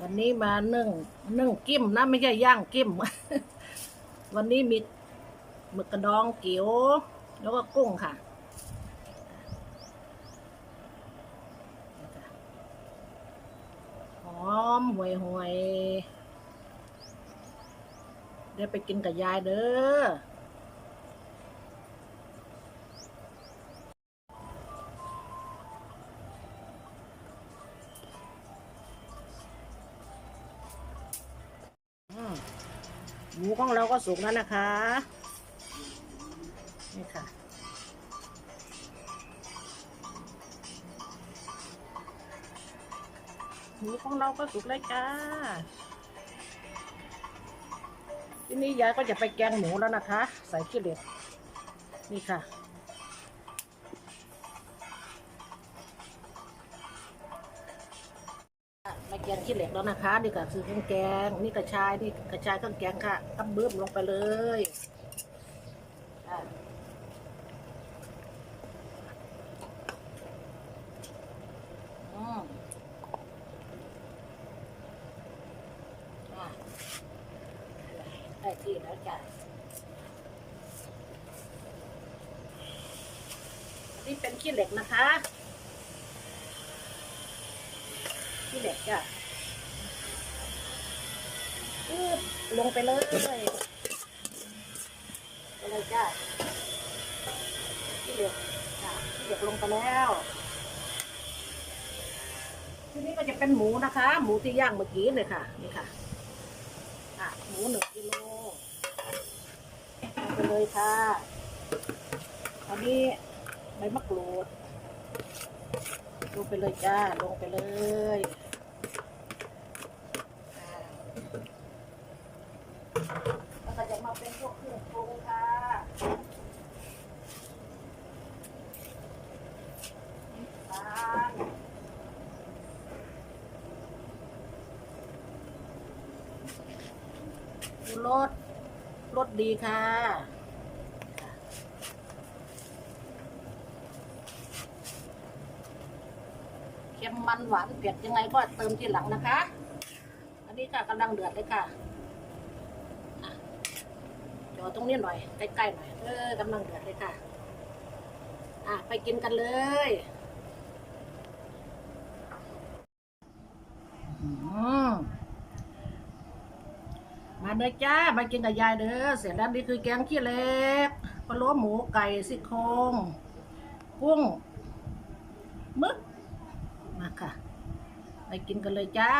วันนี้มานึ่งนึ่งกิ้มนะไม่ใช่ย่างกิ้ม วันนี้มีหมึกกระดองเกี๊ยว แล้วก็กุ้งค่ะ หอมห่วยห่วยเดี๋ยวไปกินกับยายเด้อ หมูของเราก็สุกแล้วนะคะ นี่ค่ะ หมูของเราก็สุกแล้วจ้าทีนี้ยายก็จะไปแกงหมูแล้วนะคะ ใส่ขี้เหล็กนี่ค่ะ งขี้เหล็กแล้วนะคะนี่ก็คือเครื่องแกง นี่กระชายนี่กระชายเครื่องแกงค่ะตับเบิ้มลงไปเลยอะอืมอะได้ที่แล้วจ้ะนนี้เป็นขี้เหล็กนะคะขี้เหล็กจ้ะ ปึ๊บลงไปเลยไปเลยจ้ะขี้เหล็กจ้ะขี้เหล็กลงไปแล้ว ทีนี้ก็จะเป็นหมูนะคะ หมูที่ย่างเมื่อกี้เลยค่ะ นี่ค่ะอะหมูหนึ่งกิโลลงไปเลยค่ะอันนี้ใบมะกรูดลงไปเลยจ้า ลงไปเลยอ่า แล้วก็จะมาเป็นพวกเครื่องปรุงค่ะน้ำตาลดูรสรสดีค่ะเค็มมันหวานเผ็ดยังไงก็เติมทีหลังนะคะ อันนี้ค่ะกำลังเดือดเลยค่ะ อตรงนี้หน่อยใกล้ๆหน่อยเออกำลังเดือดเลยค่ะ อะไปกินกันเลยมาเด้อจ้ามากินกับยายเด้อเสร็จแล้วนี่คือแกงขี้เล็กพะโล้หมูไก่ซี่โครงกุ้งมึกมาค่ะ ไปกินกันเลยจ้า